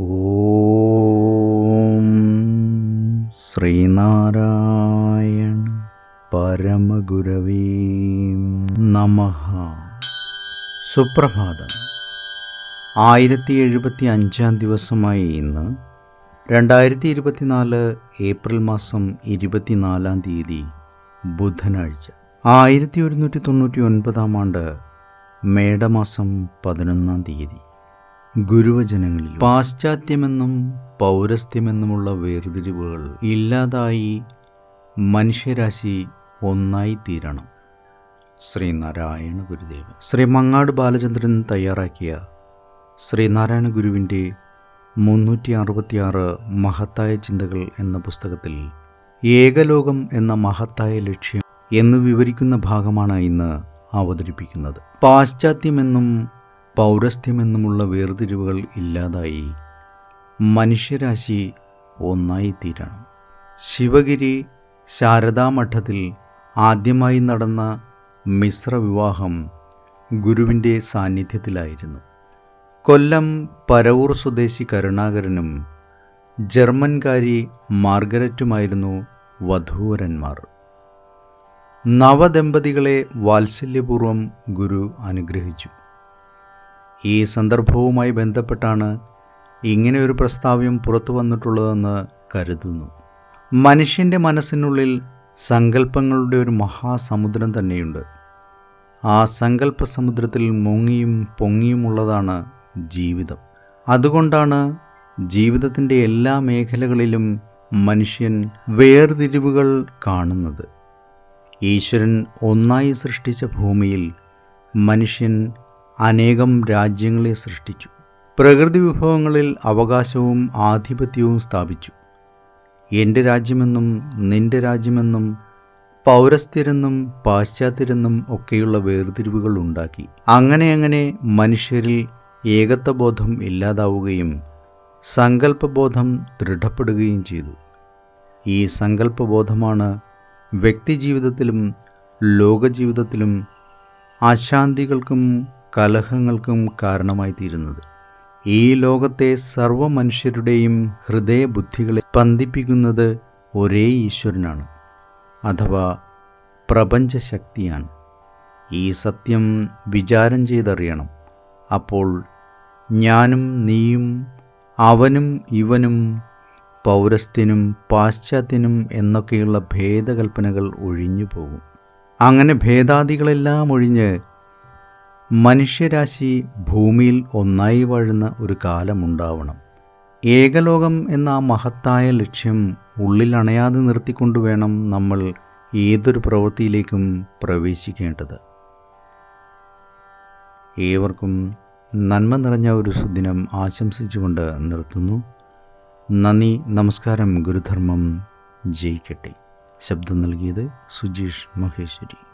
ഓം ശ്രീനാരായണ പരമഗുരവീ നമ. സുപ്രഭാതം. ആയിരത്തി എഴുപത്തി അഞ്ചാം ദിവസമായി ഇന്ന് രണ്ടായിരത്തി ഇരുപത്തിനാല് ഏപ്രിൽ മാസം ഇരുപത്തിനാലാം തീയതി ബുധനാഴ്ച. ആയിരത്തി ഒരുന്നൂറ്റി തൊണ്ണൂറ്റി ഒൻപതാം ആണ്ട് മേടമാസം പതിനൊന്നാം തീയതി. ഗുരുവചനങ്ങളിൽ പാശ്ചാത്യമെന്നും പൗരസ്ത്യമെന്നുമുള്ള വേർതിരിവുകൾ ഇല്ലാതായി മനുഷ്യരാശി ഒന്നായി തീരണം. ശ്രീനാരായണ ഗുരുദേവൻ. ശ്രീ മങ്ങാട് ബാലചന്ദ്രൻ തയ്യാറാക്കിയ ശ്രീനാരായണ ഗുരുവിന്റെ മുന്നൂറ്റി അറുപത്തിയാറ് മഹത്തായ ചിന്തകൾ എന്ന പുസ്തകത്തിൽ ഏകലോകം എന്ന മഹത്തായ ലക്ഷ്യം എന്ന് വിവരിക്കുന്ന ഭാഗമാണ് ഇന്ന് അവതരിപ്പിക്കുന്നത്. പാശ്ചാത്യമെന്നും പൗരസ്ത്യമെന്നുമുള്ള വേർതിരിവുകൾ ഇല്ലാതായി. മനുഷ്യരാശി ഒന്നായിത്തീരണം. ശിവഗിരി ശാരദാമഠത്തിൽ ആദ്യമായി നടന്ന മിശ്രവിവാഹം ഗുരുവിന്റെ സാന്നിധ്യത്തിലായിരുന്നു. കൊല്ലം പരവൂർ സ്വദേശി കരുണാകരനും ജർമ്മൻകാരി മാർഗരറ്റുമായിരുന്നു വധൂവരന്മാർ. നവദമ്പതികളെ വാത്സല്യപൂർവം ഗുരു അനുഗ്രഹിച്ചു. ഈ സന്ദർഭവുമായി ബന്ധപ്പെട്ടാണ് ഇങ്ങനെ ഒരു പ്രസ്താവ്യം പുറത്തു വന്നിട്ടുള്ളതെന്ന് കരുതുന്നു. മനുഷ്യന്റെ മനസ്സിനുള്ളിൽ സങ്കല്പങ്ങളുടെ ഒരു മഹാസമുദ്രം തന്നെയുണ്ട്. ആ സങ്കല്പ സമുദ്രത്തിൽ മുങ്ങിയും പൊങ്ങിയുമുള്ളതാണ് ജീവിതം. അതുകൊണ്ടാണ് ജീവിതത്തിന്റെ എല്ലാ മേഖലകളിലും മനുഷ്യൻ വേർതിരിവുകൾ കാണുന്നത്. ഈശ്വരൻ ഒന്നായി സൃഷ്ടിച്ച ഭൂമിയിൽ മനുഷ്യൻ അനേകം രാജ്യങ്ങളെ സൃഷ്ടിച്ചു. പ്രകൃതി വിഭവങ്ങളിൽ അവകാശവും ആധിപത്യവും സ്ഥാപിച്ചു. എന്റെ രാജ്യമെന്നും നിന്റെ രാജ്യമെന്നും പൗരസ്ഥരെന്നും പാശ്ചാത്യരെന്നും ഒക്കെയുള്ള വേർതിരിവുകൾ ഉണ്ടാക്കി. അങ്ങനെ അങ്ങനെ മനുഷ്യരിൽ ഏകത്വബോധം ഇല്ലാതാവുകയും സങ്കല്പബോധം ദൃഢപ്പെടുകയും ചെയ്തു. ഈ സങ്കല്പബോധമാണ് വ്യക്തിജീവിതത്തിലും ലോകജീവിതത്തിലും അശാന്തികൾക്കും കലഹങ്ങൾക്കും കാരണമായി തീരുന്നത്. ഈ ലോകത്തെ സർവ മനുഷ്യരുടെയും ഹൃദയബുദ്ധികളെ സ്പന്ദിപ്പിക്കുന്നത് ഒരേ ഈശ്വരനാണ് അഥവാ പ്രപഞ്ചശക്തിയാണ്. ഈ സത്യം വിചാരം ചെയ്തറിയണം. അപ്പോൾ ഞാനും നീയും അവനും ഇവനും പൗരസ്ത്യനും പാശ്ചാത്യനും എന്നൊക്കെയുള്ള ഭേദകൽപ്പനകൾ ഒഴിഞ്ഞു പോകും അങ്ങനെ ഭേദാദികളെല്ലാം ഒഴിഞ്ഞ് മനുഷ്യരാശി ഭൂമിയിൽ ഒന്നായി വാഴുന്ന ഒരു കാലമുണ്ടാവണം. ഏകലോകം എന്ന ആ മഹത്തായ ലക്ഷ്യം ഉള്ളിൽ അണയാതെ നിർത്തിക്കൊണ്ടു വേണം നമ്മൾ ഏതൊരു പ്രവൃത്തിയിലേക്കും പ്രവേശിക്കേണ്ടത്. ഏവർക്കും നന്മ നിറഞ്ഞ ഒരു സുദിനം ആശംസിച്ചുകൊണ്ട് നിർത്തുന്നു. നന്ദി നമസ്കാരം ഗുരുധർമ്മം ജയിക്കട്ടെ. ശബ്ദം നൽകിയത് സുജീഷ് മഹേശ്വരി.